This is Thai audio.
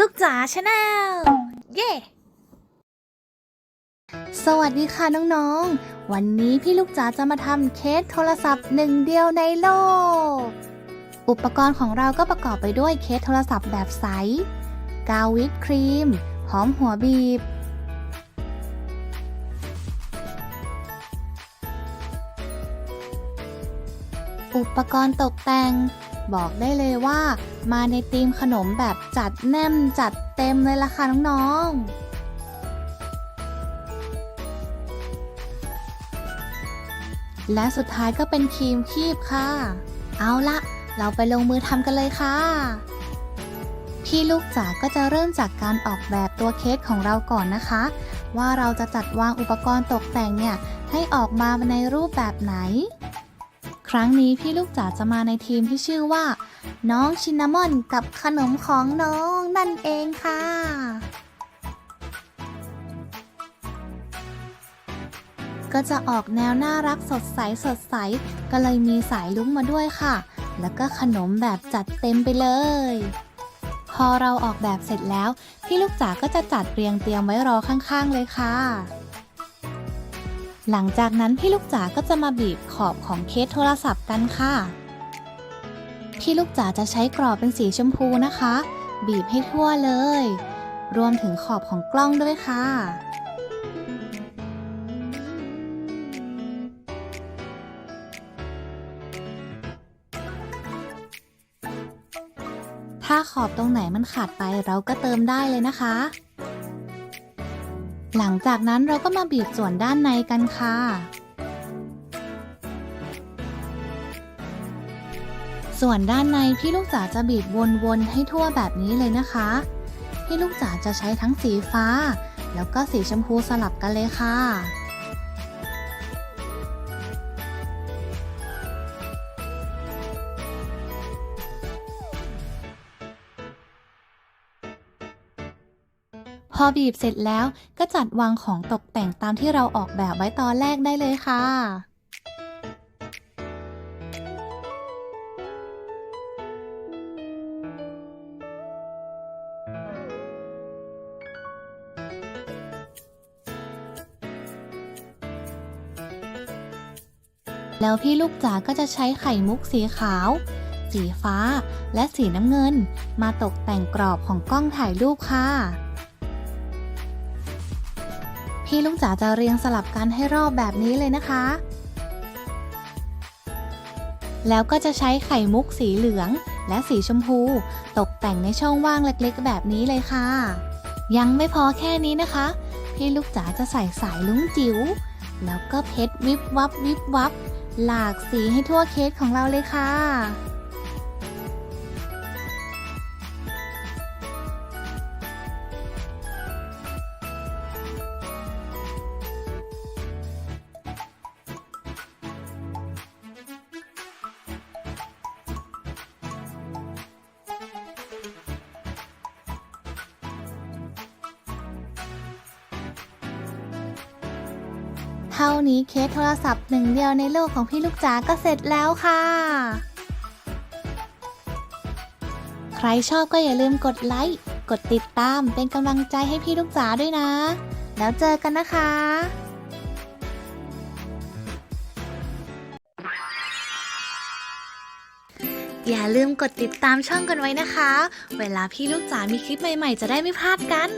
ลูกจ๋าชาแนลเย้สวัสดีค่ะน้องๆ วันนี้พี่ลูกจ๋าจะมาทำเคสโทรศัพท์หนึ่งเดียวในโลก อุปกรณ์ของเราก็ประกอบไปด้วยเคสโทรศัพท์แบบใส กาววิปครีม หอมหัวบีบ อุปกรณ์ตกแต่ง บอกได้เลยว่า มาในธีมขนมแบบจัดแน่นจัดเต็มเลยล่ะค่ะน้องๆและสุดท้ายก็เป็นครีมคีบค่ะ เอาละเราไปลงมือทำกันเลยค่ะ พี่ลูกจ๋าก็จะเริ่มจากการออกแบบตัวเค้กของเราก่อนนะคะ ว่าเราจะจัดวางอุปกรณ์ตกแต่งเนี่ยให้ออกมาในรูปแบบไหน ครั้งนี้พี่ลูกจ๋าจะมาในทีมที่ชื่อว่า น้องชินนามอนกับขนมของน้องนั่นเองค่ะ ก็จะออกแนวน่ารักสดใสสดใส ก็เลยมีสายลุ้งมาด้วยค่ะ แล้วก็ขนมแบบจัดเต็มไปเลย พอเราออกแบบเสร็จแล้ว พี่ลูกจ๋าก็จะจัดเรียงเตรียมไว้รอข้างๆเลยค่ะ หลังจากนั้นพี่ลูกจ๋าก็จะมาบีบขอบของเคสโทรศัพท์กันค่ะ พี่ลูกจ๋าจะใช้กรอบเป็นสีชมพูนะคะ บีบให้ทั่วเลย รวมถึงขอบของกล้องด้วยค่ะถ้าขอบตรงไหนมันขาดไปเราก็เติมได้เลยนะคะ หลังจากนั้นเราก็มาบีบส่วนด้านในกันค่ะ ส่วนด้านในพี่ลูกจ๋าจะบีบวนๆให้ทั่วแบบนี้เลยนะคะ พี่ลูกจ๋าจะใช้ทั้งสีฟ้า แล้วก็สีชมพูสลับกันเลยค่ะ พอบีบเสร็จแล้วก็จัดวางของตกแต่งตามที่เราออกแบบไว้ตอนแรกได้เลยค่ะแล้วพี่ลูกจ๋าก็จะใช้ไข่มุกสีขาว สีฟ้า และสีน้ำเงิน มาตกแต่งกรอบของกล้องถ่ายรูปค่ะ พี่ลูกจ๋าจะเรียงสลับกันให้รอบแบบนี้เลยนะคะ แล้วก็จะใช้ไข่มุกสีเหลืองและสีชมพู ตกแต่งในช่องว่างเล็กๆ แบบนี้เลยค่ะ ยังไม่พอแค่นี้นะคะ พี่ลูกจ๋าจะใส่สายลุงจิ๋วแล้วก็เพชรวิบวับวิบวับ หลากสีให้ทั่วเค้กของเราเลยค่ะ เท่านี้เคสโทรศัพท์หนึ่งเดียวในโลกของพี่ลูกจ๋าก็เสร็จแล้วค่ะ ใครชอบก็อย่าลืมกดไลค์ กดติดตามเป็นกำลังใจให้พี่ลูกจ๋าด้วยนะ แล้วเจอกันนะคะอย่าลืมกดติดตามช่องกันไว้นะคะ เวลาพี่ลูกจ๋ามีคลิปใหม่ ๆ จะได้ไม่พลาดกัน